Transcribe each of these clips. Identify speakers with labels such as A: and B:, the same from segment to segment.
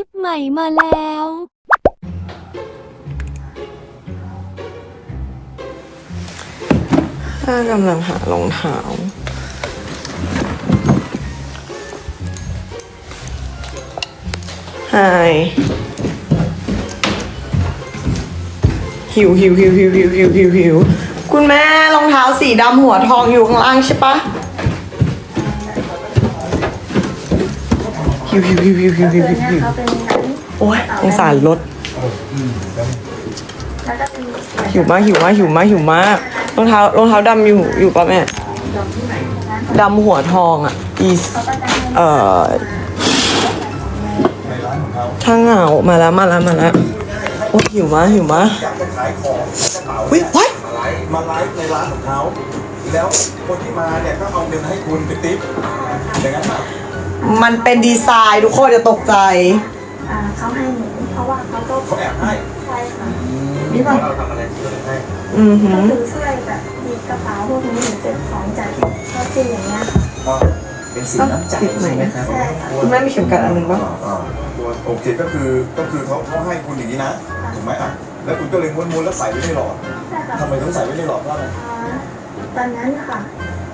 A: ิปใหม่มาแล้ว
B: ถ้ากำลังหารองเท้า หายหิวหิวหิวหิวหิวหิวหิวคุณแม่รองเท้าสีดำหัวทองอยู่ข้างล่างใช่ปะ หิวหิวหิวหิวหิวหิวหิวหิว
C: เขาเป็นนั้น
B: โอ้ยสงสารรถ
C: แล้วก็เป็น
B: หิวมากหิวมากหิวมากหิวมากรองเท้ารองเท้าดำอยู่อยู่ปะแม่ดำหัวทองอะอีส
C: เขาก็จะให้
B: เอ่อช่างเหงามาแล้วมาแล้วมาแล้วโอ้หิวมากหิวมาก
D: อยากจะขาย
B: วิว้าย
D: มาไลฟ์มาไลฟ์ในร้านของเขาแล้วคนที่มาเนี่ยก็เอาเงินให้คุณเป็นติ๊บอย่างนั้นป่ะ
B: มันเป็นดีไซน์ทุกคนจะตกใจ
C: อ่าเขาให้หนูเพราะว่าเขาก็
D: เขาแอบให้
C: ใช่ค่ะ
B: นี่ป่ะ
D: เราทำอะไรที่เขาให้
B: อือหื
C: ก็
B: อ
C: คือช่วยแบบหยิบกระเป๋าพวกนี้หรือเก็บของจากเขาที่อย่างเงี้ยค่ะ
D: ก็เป็นสินน้ำใจใช่ไหมครับ
C: ใช่ค่ะ
B: คุณแม่มีเข็มกัดอันหนึ่งป่ะ
D: อ่าโอเคก็คือก็คือเขาเขาให้คุณอย่างนี้นะถูกไหมอะแล้วคุณก็เลยม้วนๆแล้วใส่ไว้ในหลอด
C: ใช่ค่ะ
D: ทำไมต้องใส่ไว้ในหลอดเพราะอะไร
C: อ่าตอนนั้นค่ะ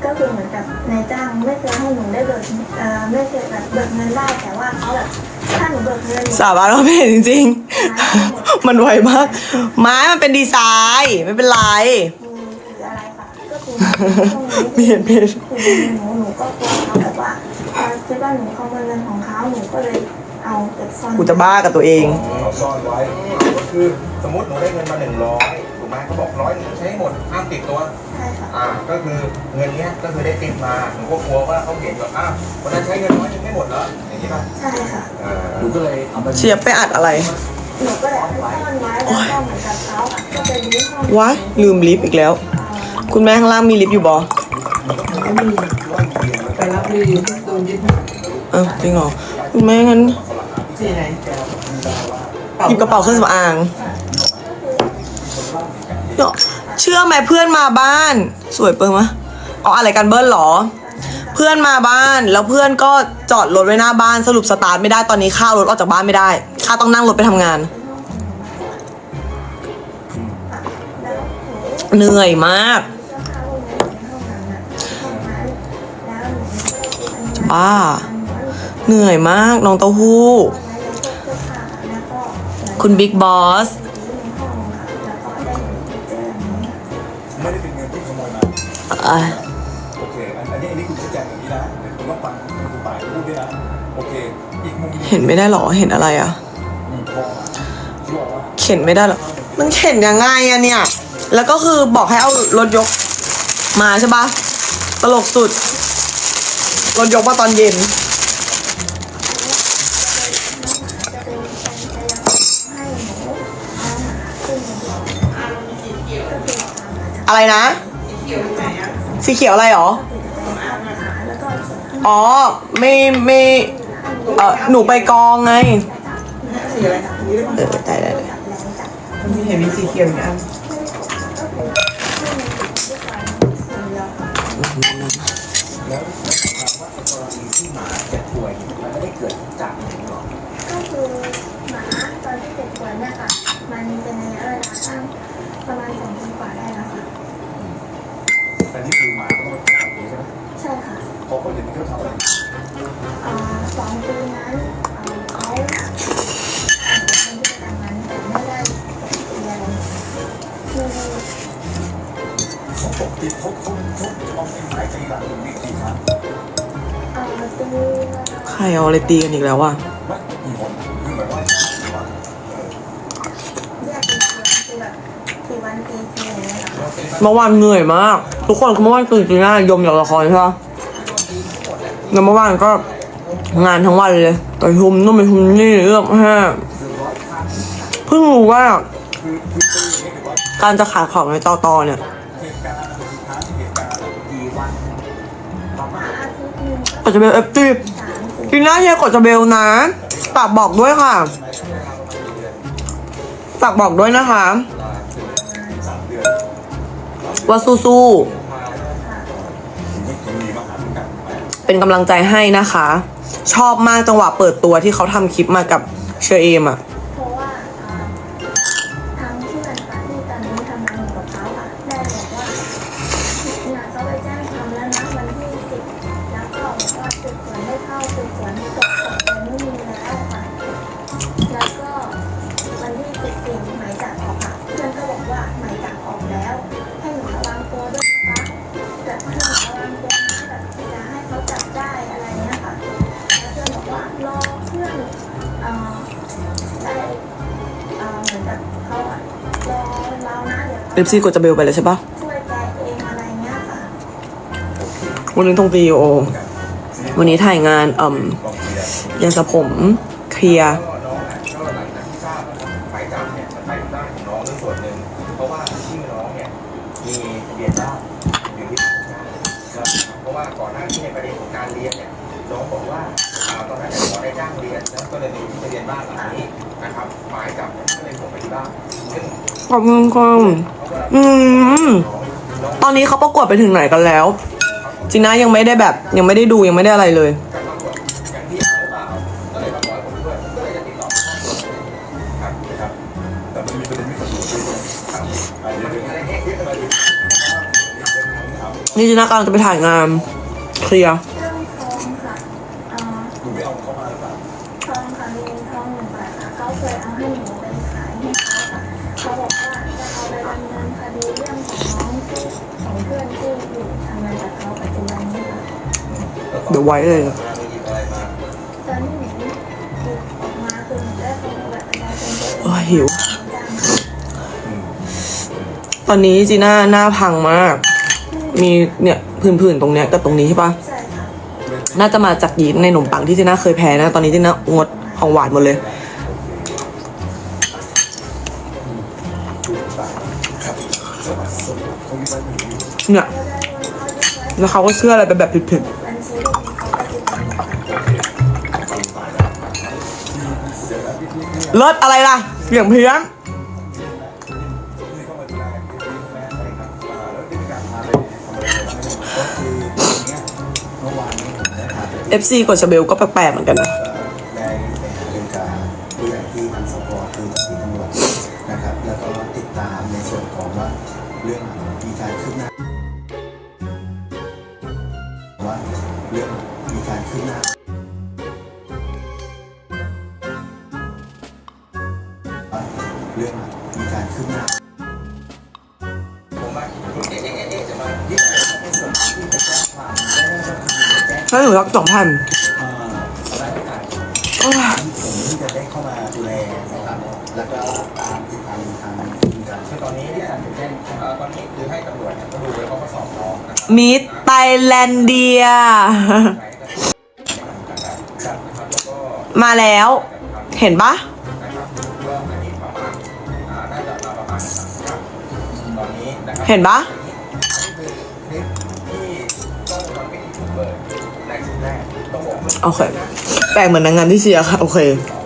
C: ก็คือเหมือนกับนายจ้างไม่เคยให้หนูได้เบิกเอ่อไม่เคยแบบเบิกเงินได้แต่ว่าเขาแบบถ้าหนูเบิกเงิน
B: สาบานว่าไม่เห็นจริงๆ มันไวมาก ไม้มันเป็นดีไซน์ไม่เป็นไร
C: มีหรืออะไรค่ะก็คือช่วงนี้
B: เปลี่ยนเปลี่ยน
C: คือหนูหนูก็กลัวเขาแบบว่าเอ่อคิดว่าหนูขโมยเงินของเขาหนูก็เลยเอาเก็บซ่อน
B: กูจะบ้ากับตัวเอง
D: เราซ่อนไว้ก็คือสมมติหนูได้เงินมาหนึ่งร้อยถูก ไหมเขาบอกร้อยหนึ่งใช้ให้หมดห้ามติดตัว
C: ใช่ค่ะ
D: อ่า ก็คือเงินเนี้ยก็คือได้ติดมาหนูก็กลัวว่าเขาเห็นแบบอ้าววันนั้นใช้เงินน้อยยังไม่หมดเหรออย่างนี้ป่ะ
C: ใช่ค่ะ
D: อ่า หนูก็เลยเอามา
B: เชียบไปอัดอะไร
C: หนูก็เลยเอาไปซ่อนไว้แล้วก็เหมือนกับเขาอะก็เป็นยี่ห้อ
B: วะ ลืมลิฟต์อีกแล้ว คุณแม่ข้างล่างมีลิฟต์อยู่บอ
E: ไปรับรีวิวที่ตูนยึด
B: เออจริงเหรอคุณแม่งั้น
E: ที่ไหน
B: หยิบกระเป๋าเครื่องสำอาง เนาะเชื่อไหมเพื่อนมาบ้าน สวยเปิงมะอ๋ออะไรกันเบิ้ลเหรอ เพื่อนมาบ้านแล้วเพื่อนก็จอดรถไว้หน้าบ้านสรุปสตาร์ทไม่ได้ตอนนี้ข้าวรถออกจากบ้านไม่ได้ข้าต้องนั่งรถไปทำงาน เหนื่อยมาก
C: เจ้าพวกนี้ในห้องนั้นอะห้องนั้นแล้วหนูก็เลยคิดอันนี้
B: บ้าเหนื่อยมากน้องเต้าหู้ คุณบิ๊กบอส
C: ไม่
D: ได้เป็นเงินที่ขโมยมา
B: อะ
D: โอเคอันอันนี้อันนี้คุณชี้แจงอย่างนี้นะเดี๋ยวคุณต้องฟังคุณป่ายพูดด้วยนะโอเค อีกมุมหนึง
B: เห็นไม่ได้เหรอเห็นอะไรอะ
D: อืมพอที่บอกว่า
B: เข็นไม่ได้เหรอมันเข็นยังไงอะเนี่ย แล้วก็คือบอกให้เอารถยกมาใช่ปะตลกสุดรถยกมาตอนเย็น
C: อาหารอะ
B: ไรนะ สีเขียวอะไรหรอ
C: แล้วก็ส่วนข้าง
B: อ๋อ ไม่ไม่เออหนูไปกองไง
E: สีอะไรนี่
B: เออได้ได้ได้
E: มันมีเห็นมีสีเขียวอย่างนี้อัน
D: อ
C: ย่าง
D: เงี้ยเหร
C: อคะเมื่
B: อวานเหนื่อยมาก ทุกคนเมื่อวานตื่นตีหน้ายมจากละครใช่ปะแล้วเมื่อวานก็งานทั้งวันเลยไปทุมนู่นไปทุมนี่เรื่องแห้เพิ่งรู้ว่า การจะขายของในตอตอเนี่ย
D: เหตุการณ์สุดท้ายที่เประมาณ
C: อาทิตย์หนึง
B: กดจะเบลเอฟตี
C: กิ
B: นหน้าเฮียกดจะเบลนะฝากบอกด้วยค่ะฝากบอกด้วยนะคะว่าสู้ๆเป็นกำลังใจให้นะคะ ชอบมากจังหวะเปิดตัวที่เขาทำคลิปมากับเชอเอมอะ
F: ลิ
B: ปซี่กดจะเบลไปเลยใช่ปะ
F: วันนี้ตรง
B: ตีโอ วันนี้ถ่ายงานอ่ำยาสระผมเคลียร์
D: เพราะว่าก่อนหน้าที่ในประเด็นของการเรียนเนี่ยน้องบอกว่า ตอนนั้นเนี่ยขอได้จ้างเรียนแล้วก็เลยมีที่เบียนบ้านหลังนี้นะครับหมายจับก็เลยส่งไปที่บ้านซึ่ง
B: ขอบคุณครับอืม ตอนนี้เขาประกวดไปถึงไหนกันแล้ว จีน่ายังไม่ได้แบบ ยังไม่ได้ดูยังไม่ได้อะไรเลย
D: กับตำรวจอย่างที่เอาหรือเปล่าก็ะ
F: ชาชนเยอะ
B: โอ้ยหิว
F: จ้าง
B: ตอนนี้จีน่าหน้าพังมาก มีเนี่ยผื่นๆตรงเนี้ยกับตรงนี้ใช่ปะน่าจะมาจากยีสต์ในขนมปังที่จีน่าเคยแพ้นะ ตอนนี้จีน่างดของหวานหมดเลยเนี่ยแล้วเขาก็เชื่ออะไรไปแบบผิด
F: บั เลิ
B: ศอะไรล่ะเสียงเพี้ยน
D: เข้ามาดูแลที่แม่อฟซีการพาไปทำอะไรบ้างก็คือตรงเนี้ยเมื่อวานนี้ผมได้พาไปที่
B: FC กดชาเบลก็แปลกๆเหมือนกันนะ
A: แจ้ง
B: ถ้าหนูรักสองพัน
A: เอ่อสถานกา
B: ย
A: ผมที่จะได้เข้ามาดูแลนะครับแล้วก็ตามติดตามทางทีมการ
D: คือตอนนี้ที่สั่งแจ้งเอ่อตอนนี้คือให้ตำรวจเนี่ยเขาดูแล้วเขาก็สอบน้องนะ
B: มิสไตแลนเดีย
D: ครับนะครับแล้วก็
B: มาแล้ว เห็นปะ
D: นะครับรอบอันนี้ประมาณอ่าน่าจะมาประมาณสามครับตอนนี้นะครับ
B: เห็นปะ โอเค แปลกเหมือนนางงามที่เชียร์ค่ะ โอเค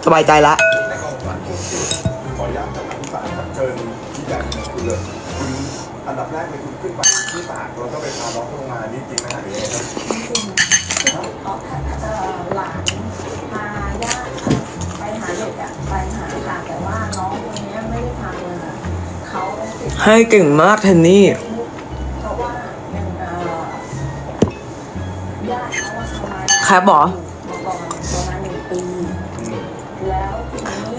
B: สบายใจละ
G: ขออนุญาตท่านอภิปรายครับเชิญชี้แจงคุณเลยคุณอันดับแรกเลยคุณขึ้นไปที่ตากเราก็ไปพาน้องลงมานี่จริงไหมฮะหรือยังไงครับ
F: จริงๆคือเขาเอ่อหลานพาญาติไปหาเด็กอะไปหาค่ะแต่ว่าน้องคนเนี้ยไม่ได้พามาเขาติด
B: ให้เก่งมากเทนนี่ คปเห
F: มอ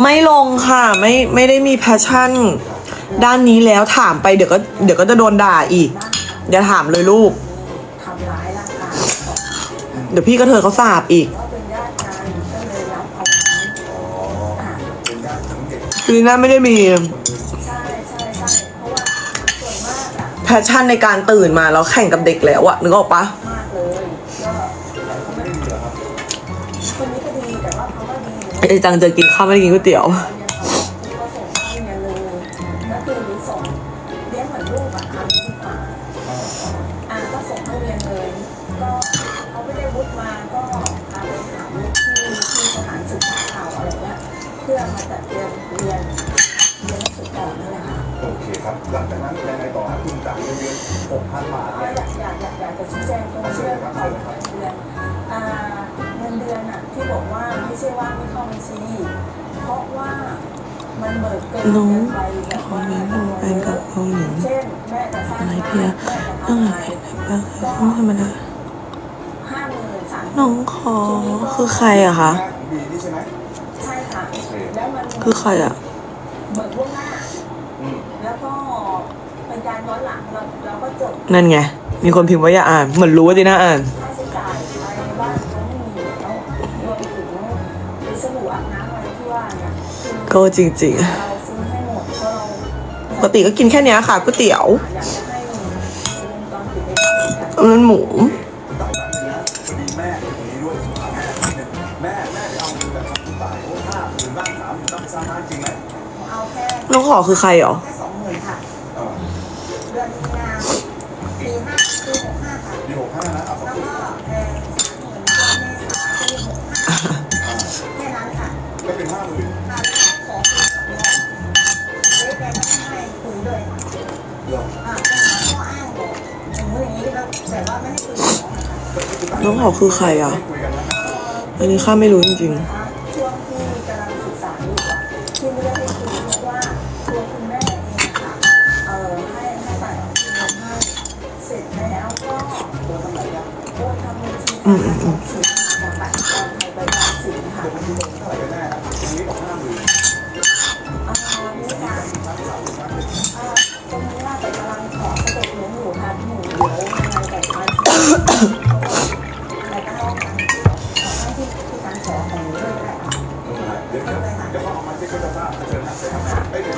B: ไม่ลงค่ะ ไม่ไม่ได้มีแพชชั่น ด้านนี้แล้วถามไปเดี๋ยวก็เดี๋ยวก็จะโดนด่าอีก อย่าถามเลยลูก เดี๋ยวพี่ก็เธอเขาสาบอีก
F: ลยรับเอาไว้ค่ะ
G: เป็นญาติทั้งเด็ก
B: คือน่าไม่ได้มีแพชชั่นในการตื่นมาแล้วแข่งกับเด็กแล้วอะนึกออกปะ ไอ้จังเจอกินข้าวไม่ได้กินก๋วยเตี๋ยว
F: ตอนเรียนเขาก็ส่งให้เรียนเลยก็คือส่งเลี้ยงเหมือนลูกอะทำดีกว่าอ่าก็ส่งให้เรียนเลยก็เขาไม่ได้วุฒิมาก็พาไปหาวุฒิที่ที่สถานศึกษาเก่าอะไรเงี้ยเพื่อมาจัดเรียนเรียนเรียนหนังสือต่อนั่นแหละค่ะ
G: โอเคครับหลังจากนั้นยังไงต่อฮะคุณจ่ายเงินเดือน6,000 บาท
F: ก็
G: เนี่ย
F: อยากอยากอยากอยากจะชี้แจงตรงเรื่องของเงินเดือนอ่า เงินเดือนอะที่บอกว่าไม่ใช่ว่าไม่เข้าบัญชี เพราะว่ามันเบิกเกิน
B: น้อง
F: ไปแบบ
B: ขอ
F: ว่า
B: เลี้ยงดูแฟนกับเกาหลี
F: เช่นแม่จะสร้าง
B: อะไร
F: บ้าน
B: เพีย
F: แม่จะ
B: เออ
F: ทำอะไร
B: ไม่ธรรมดา
F: ห้าหมื่นสาม
B: น้องขอคือใครอะคะ
G: แม่ของบีนี่ใช่ไหม
F: ใช่ค่ะแล้วมัน
B: คือใครอะ
F: เบิกล่วงหน้า
G: อืม
F: แล้วก็เป็นการย้อนหลังเราเราก็จด
B: นั่นไงมีคนพิมพ์ว่าอย่าอ่าน เหมือนรู้ว่าดีน่าอ่าน ก็จริง
F: เราซื้อให้หมดเพราะเรา
B: ๆปกติก็กินแค่นี้ค่ะก๋วยเตี๋ยว
F: อยากจะให้วงจรปิดในบ้านเหมือนกัน
B: หมู
G: น้อง
B: ขอคือใครหรอ
F: ค่สองหมื่นค่ะ
G: เออ
F: เดือนมีนาปีหกห้า
G: นะ
F: แล้วก็สามหมื่นเมษาปีหกห้า น้องขอคือ
B: ใครอะ อันนี้ข้าไม่รู้จริง
F: ๆ อืมอื
G: ม
F: อื
G: ม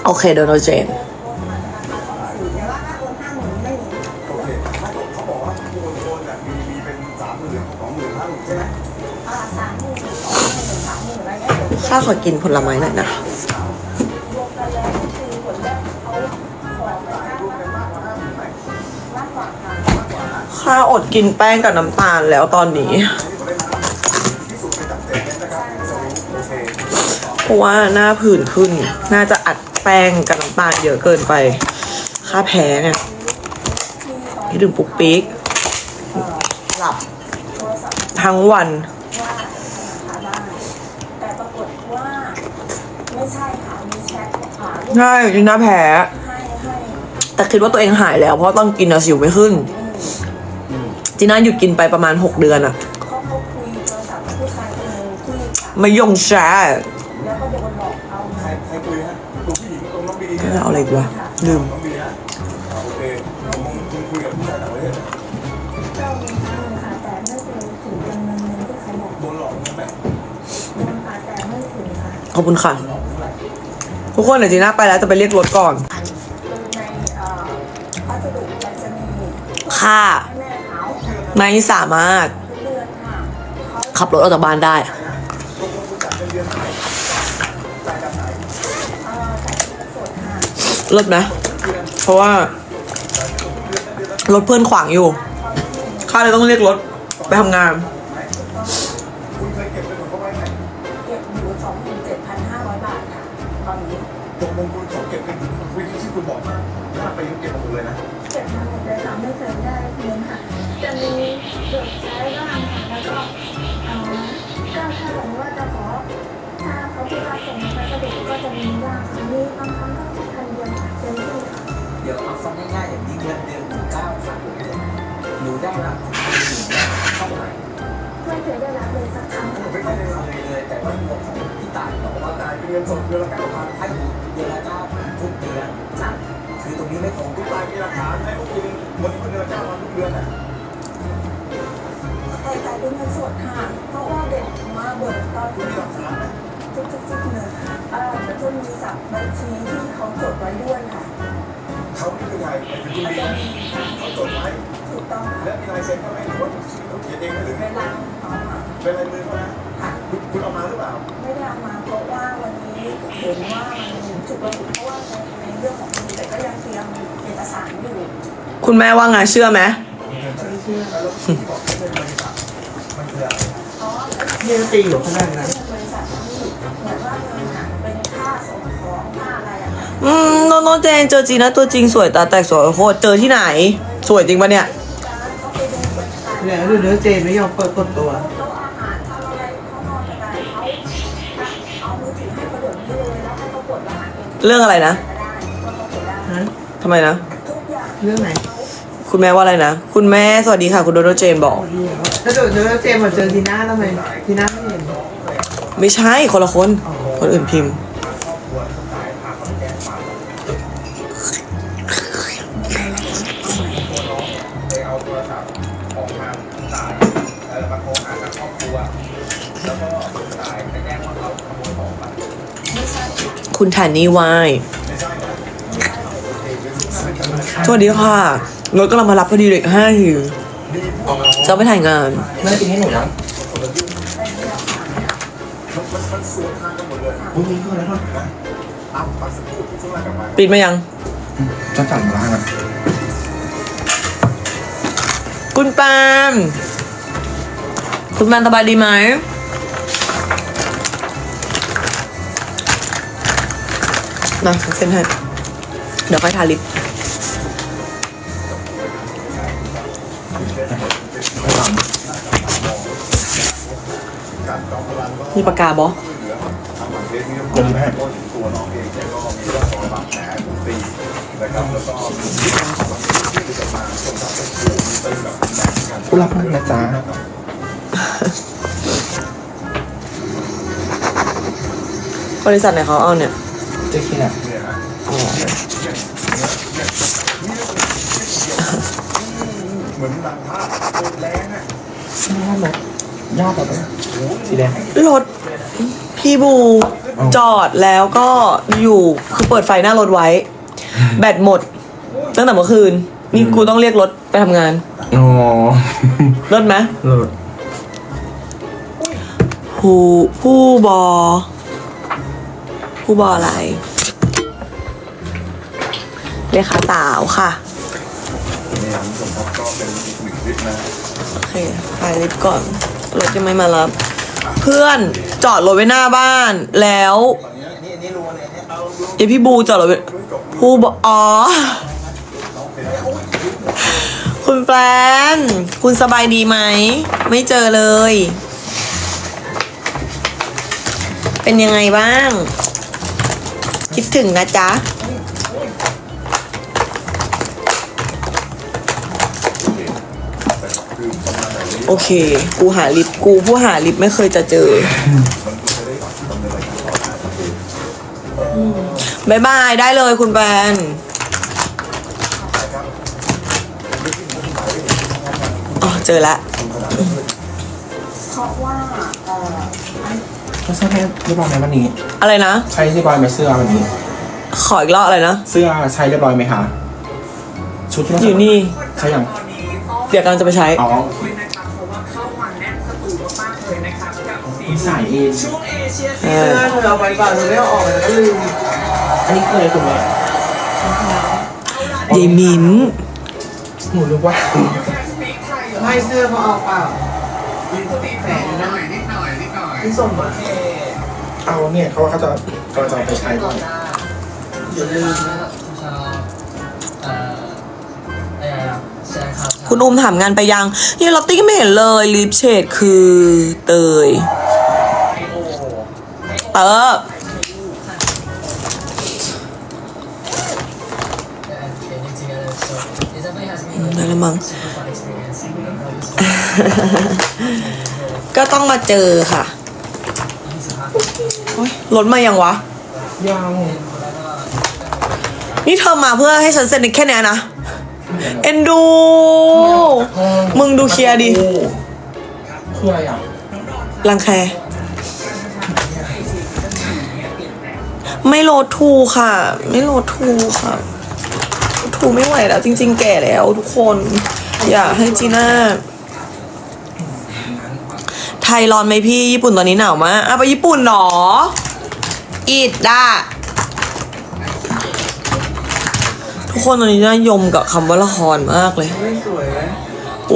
B: โอเคโดนัลเจน
G: ข้า
B: ขอกินผลไม้หน่อยนะ
F: ข้าอ
B: ดกินแป้งกับน้ำตาลแล้วตอนนี้
G: ราะ
B: ว่าหน้าผื่นขึ้น น่าจะอัดแป้งกับน้ำตาลเยอะเกินไป ค่าแพ้ไงคิดถึงปุ๊กปิ๊ก หลับ
F: โทรศัพท์
B: ทั้งวัน
F: ว่าธนาคารบ้านแต่ปรากฏว่าไม่ใช่ค่ะมีแชทหาลูก
B: ใช่กินหน้าแพ้
F: ให้ให้
B: แต่คิดว่าตัวเองหายแล้ว เพราะต้องกินอะสิวไม่ขึ้น จีน่าหยุดกินไปประมาณ6เดือนอะ
F: เขาเขาคุยโทรศัพท์กับผู้ชายคนหนึ่งที่ต่าง
B: ไม่ยงแช
G: ตัวน้องบี
B: ไม่ได้เอาอะไรอีกวะลืม
G: น้องบีฮะอ่าโอเคมึงคุณคุยกับผู้ชายต่างประเทศ
F: ก็มีครั้งหนึ่งค่ะแต่ไม่เคยถึงจำนวนเงินที่เขอก
G: โดนหลอกใช่ไหม
B: ขอบคุณค่ะ ทุกคนเดี๋ยวจีน่าไปแล้วจะไปเรียกรถก่อน
F: ค่ะ
B: ไม่สามารถ
F: ขั
B: บรถออกจากบ้านได้
G: ร
B: ถนะ เพราะว่า รถเพื่อนขวางอยู่ ข้าเลยต้องเรียกรถไปทำงาน
G: คุณเคยเก็บเงินของเขาไว้ไหม
F: เก็บอยู่สองหมื่นเจ็ดพันห้าร้อยบาทค่ะตอนนี้
G: ตกลงคุณเขาเก็บเงินวิธีที่คุณบอกมาหน้าไปยังเก็บมาหมดเลยนะ
F: เก็บมาหมดเลยค่ะไม่เคยได้เงินค่ะ
C: จะมีเบิกใช้บ้างค่ะแล้วก็เอ่อก็ถ้าสมมติว่าจะขอถ้าเขาพูดว่าส่งมาพัสดุก็จะมีบ้างค่ะมีบาง ดี๋ยวเอา
H: ฟังง่ายๆอย่างนี้เงินเดือนหนูเก้าพันหนูเนี่ยหนูได้รับเท่าไหร่
C: ไม่เคยได้รับเลยสักครั้ง
H: ไม่เคยเลยแต่ว่าเงินของพี่ต่ายบอกว่า
G: จ่ายเป็นเงินสดเดือนละเก้าพัน
H: ให้หนูเดือนละเก้าพันทุกเดือน
F: คื
H: อตรงนี้ไม่ตรง
G: ทุกรายมีหลักฐานให้พวกคุณวันนี้คุณเดือนละเก้าพันทุกเดือนนะ
F: แต่จ่เป็นเงินสดค่ะเพราะว่าเด็กมาเบิกตอน
G: คุณ
F: ที่
G: หลักฐานไหม
F: ทุกทุกทุกเดือนเอ่อมันจะมีสับบัญชีที่เขาจดไว้ด้วยค่ะ
G: เขานี่คือใครไอ้คุณ
F: มัน
G: บี
F: จะมีค่ะ
G: เขาจดไว้
F: ถูกต้อง
G: และ
F: ค่ะ
G: มีลายเซ็นเขาไหมหรือว่าเขาเขียนเองไหมหรือ
F: เวลาเขาค่ะ
G: เป็นลายมือเขานะ
F: ค่ะ
G: คุณคุณเอามาหรือเปล่า
F: ไม่ได้เอามาเพราะว่าวันนี้เห็นว่ามันฉุกระหุกเพราะว่าในในเรื่องของคดีแต่ก็ยังเตรียมเอกสารอยู่
B: คุณแม่ว่าไงเชื่อไหม
E: ไม่เชื่อ
G: แล้วที่บอกว่าเป็นบริษัทมันคืออะไร
F: เพราะ
E: นี่ก็ตีอยู่ขนาดนั้น
F: บริษั อะไรอะค่ะ
B: อืมโนโนเจนเจอจีน่าตัวจริงสวยตาแตกสวยโคตรเจอที่ไหน สวยจริงปะเนี่ย
F: การเขาไปดูเป็นการ
E: แล้วดูเนื้อเจนไม่ยอมเปิดกดตัว
F: โต๊ะอาหารทำอะไรเขานอนกันได้เขาเอามือถือให้กระโดด
B: เรื่องอะไรนะ
E: ฮะ
B: ทำไมนะ
E: เรื่องไหน
B: คุณแม่ว่าอะไรนะ คุณแม่สวัสดีค่ะ คุณโดโดเจนบอก
E: ถ้าเกิดเจอเจมส์มาเจอทีน่าทำไมทีน่าไม่เห็น
B: ไม่ใช่คนละคน คนอื่นพิมพ์
D: คุ
B: ณฐานีวายสวัสดีค่ะ รถกำลังมารับพอดีเลยห้าทีจะไปถ่ายงาน
H: แม่กินให้หนูนะ
G: มันสวนทางกันหมดเลย
H: อุ้ยมีเพื่อนแล้วด้วย
G: อ้าวปักสักครู่ช่วงแรกกลับมา
B: ปิดมายัง
H: จะสั่งมาแล้วนะ
B: คุณปาล์มคุณปาล์มสบายดีไหม มาเซ็นให้เดี๋ยวค่อยทาลิปมีปากกาบอ
G: ทำหลังเคสนี้ก็พบก็ถึงตัวน้องเองเนี่ยก็มีร่องรอยบาดแผลถูกตีนะครับแล้วก็มีที่ทางของที่จะมาคนรับเป็นคือเป็นแบบแผลการ
H: ผู้รับมันนะจ๊ะ
B: บริษัทไหนเขาเอาเนี่ย
H: เจ๊คิดอะ
G: เนี่ยฮะ
B: อ๋อ
G: เหมือนหนังภาพโคตรแรงอะ
H: ไม่ว่ารถยากกว่าปะสีแดง
B: รถพี่บูจอดแล้วก็อยู่คือเปิดไฟหน้ารถไว้ แบตหมด ตั้งแต่เมื่อคืน นี่กูต้องเรียกรถไปทำงาน
H: อ๋อ
B: รถไหม
H: รถ
B: ผู้ผู้บอ ผู้บออะไรเลขาสาวค่ะ
G: นี่คุณผู้ชมครับก็เป็นอีกหนึ่งคลิปนะ
B: โอเคไปลิฟต์ก่อนรถยังไม่มารับ เพื่อนจอดรถไว้หน้าบ้านแล้ว
H: เยเนี่ยเอา
B: ไอพี่บูจอดรถไว้ผู้บออ๋อคุณแปลนคุณสบายดีไหม ไม่เจอเลย เป็นยังไงบ้าง คิดถึงนะจ๊ะโอเค กูหาลิฟต์กูผู้หาลิฟต์ไม่เคยจะเจอ
G: บา
B: ยบาย ได้เลยคุณแปนอ๋อ เจอแล้ว
F: เพราะว่า เขา
H: ใช่ให้เรียบร้อยไหมวันนี้
B: อะไรนะ
H: ใช้เรียบร้อยไหมเสื้อวันนี้
B: ขออีกรอบอะไรนะ
H: เสื้อใช้เรียบร้อยไหมคะชุดที่เรา
B: อยู่นี่
H: ใช่ยัง
B: เดี๋ยวกำลังจะไปใช้
H: อ๋อ
I: นะครับเพราะว่าเข้ามาแน่นสตูมากๆเลยนะครับกับสี
H: ใส่เอง
I: ช่วงเอเชีย
B: เอ
E: เสื้
B: อ
E: อเธอเอาไว้ก่อนเธอไม่เอาออกเลยก็ลืม
H: อันนี้คืออะไรคุณแม่
B: ยายมิ้น
H: หนูรู้ว่า
E: ไม่เสื้อเขาเอาเปล่าแหมนะ
I: นิดหน่อยนิดหน่อย
E: ที่ส่งมา
H: เอาเนี่ยเขาว่าเขาจะเขาจะเอาไปใช้ก่อน
E: อย่าลืมนะ
B: คุณอุ้มถามงานไปยังเฮียลอตตี้ไม่เห็นเลยลิปเชดคือเตยเตอร์ได้แล้วมั้งก็ต้องมาเจอค่ะโอ๊ย รถมายังวะ
H: ยัง
B: นี่เธอมาเพื่อให้ฉันเซ็นแค่เนี้ยนะ เอ็นดู มึงดูเคลียร์ดิ
H: คืออะไรอะ
B: รังแค ไม่โหลดทูค่ะ ไม่โหลดทูค่ะ ทูไม่ไหวแล้ว จริง ๆ แก่แล้วทุกคน อย่าให้จีน่าไทยร้อนไหมพี่ ญี่ปุ่นตอนนี้หนาวมากอะไปญี่ปุ่นเหรอ อีดดาทุกคนตอนนี้น่ายมกับคำว่าละครมากเลย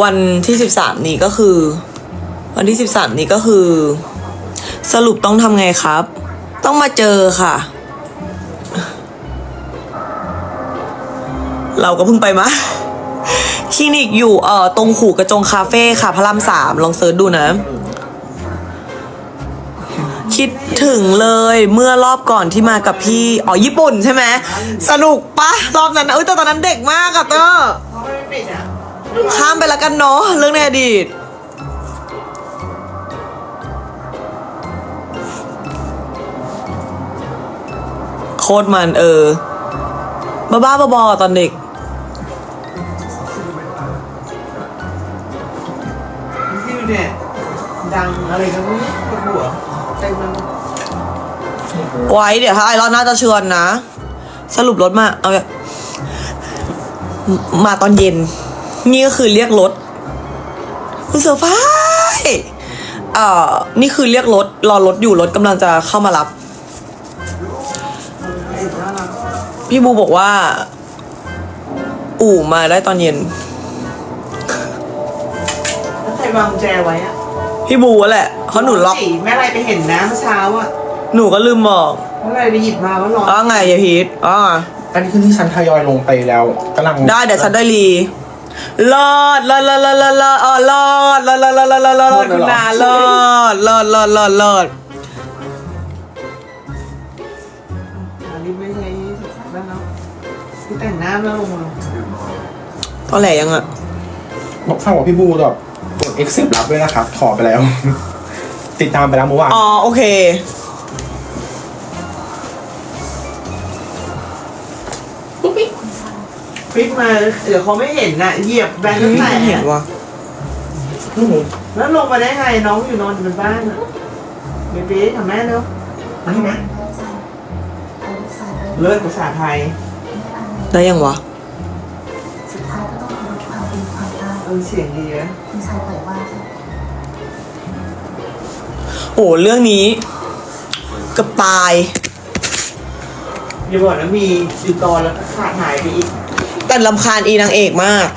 E: วั
B: นที่สิบสามนี้ก็คือ วันที่สิบสามนี้ก็คือ สรุปต้องทำไงครับ ต้องมาเจอค่ะ เราก็เพิ่งไปมาคลินิกอยู่เอ่อตรงหูกระจงคาเฟ่ค่ะ พระรามสามลองเซิร์ชดูนะ คิดถึงเลยเมื่อรอบก่อนที่มากับพี่ อ๋อ ญี่ปุ่นใช่ไหม สนุกปะรอบนั้นนะเอ้ยแต่ตอนนั้นเด็กมากอะเตอร์ข้ามไปล้วกันเนาะเรื่องในอดีต โคตรมันเออ บ้าบ้าบอตอนเด็ก
E: ที่เนี่ยดังอะไรกันรู้ปวดหัว
B: ไว้เดี๋ยวถ้าไอรอนน่าจะเชิญนะ สรุปรถมาเอาแบบมาตอนเย็น นี่ก็คือเรียกรถคุณเสือฟ้ายเอ่อนี่คือเรียกรถรอรถอยู่รถกำลังจะเข้ามารับ
E: เห็นน่ารัก
B: พี่บูบอกว่า อู่มาได้ตอนเย็น
E: แล้วใครวางกุญแจไว้อะ
B: พี่บูแหละเพราะหนูล็อก
E: สิแม่อะไรไปเห็นนะเมื่อเช้าอะ
B: หนูก็ลืมบอก
E: แม่อะไรไปหยิบมาว่าร้อน
B: อ๋อไงอย่าพีทอ๋อ
J: อันนี้คือที่ฉันทยอยลงไปแล้วกำลัง
B: ได้เดี๋ยวฉันได้รีรอดรอดรอดรอดรอดรอดอ๋อรอดรอดรอดรอดรอดรอดรอดคุณนารอดรอดรอดรอดรอด
E: อันนี้ไม่ใช่สุดท้ายแล้วเนาะที่แต่งหน้าแล้วลงมา
B: ตอนแหลยังอะ
J: บอกฝากบอกพี่บูแบบกด accept รับด้วยนะครับ ขอไปแล้ว ติดตามไปแล้วเมื่อวาน
B: อ๋อโอเค
E: ฟิตมาเดี๋ยวเขาไม่เห็นน่ะเหยียบแบงค์ก็แตก
B: เห็นวะ
E: แล้วลงมาได้ไงน้องอยู่นอนอยู่บนบ้านอะเบบีทำแม่เร็ว
J: อันนี้ไหม
E: เลิศภาษาไทย
B: ได้ยังวะ
E: เออเสียงดีนะ
B: โอ้เรื่องนี้เกับตาย
E: อย่าบอกนะมีอยู่ตอนแล้วก็ขาดหายไปอีก
B: แต่ลำคาญอีนางเอกมาก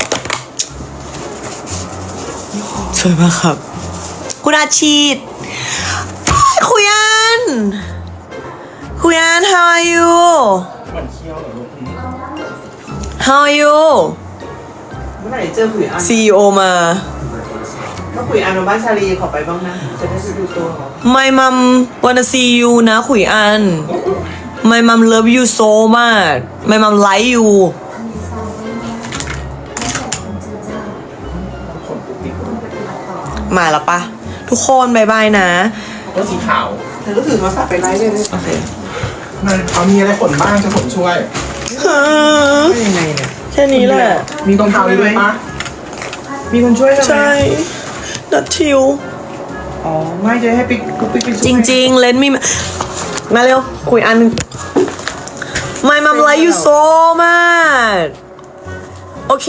B: สวยมากครับ คุณอาชีตอ้ายคุยอัน คุยอัน how are you
J: เหมือนเคี้ยวเหรอลูก
B: how are you
E: เมื่อไหร่เจอขุยอัน
B: CEO มา
E: ถ้าขุยอันมาบ้านชาลีขอไปบ้างนะ จะได้ไปดูตัวเขา
B: My mom wanna see you นะคุยอัน My mom love you so much My mom like you มาแล้วปะทุกคนบายบายนะ
J: ก็สีขาว
E: เธอก็ถือโทรศัพท์ไปไลฟ์เลยเลย
B: โอเค
J: มันเอามีอะไรขนบ้างจะผมช่วย
E: ไม่ยังไงเนี่ย
B: แค่นี้แหละ
E: มีคน
J: เท้า
E: ช่วย
J: ด้
E: ไหม
J: วยปะ
E: มีคนช่วยไหม
B: ใช่นัดทิว
E: อ๋อ ไม่จะให้ปิ๊กปิ๊กปิ๊กไปช่วย
B: จริงๆ เลนมีมาเร็ว คุยอันหนึ่ง My mom like you so much โอเค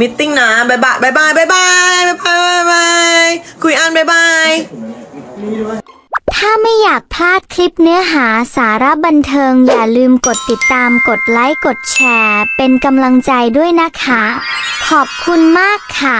B: มิทติ้งนะบายบายบายบายบายบายบายบายบายบายคุยอันบายบาย
K: ถ้าไม่อยากพลาดคลิปเนื้อหาสาระบันเทิง อย่าลืมกดติดตามกดไลค์ กดแชร์ เป็นกำลังใจด้วยนะคะ ขอบคุณมากค่ะ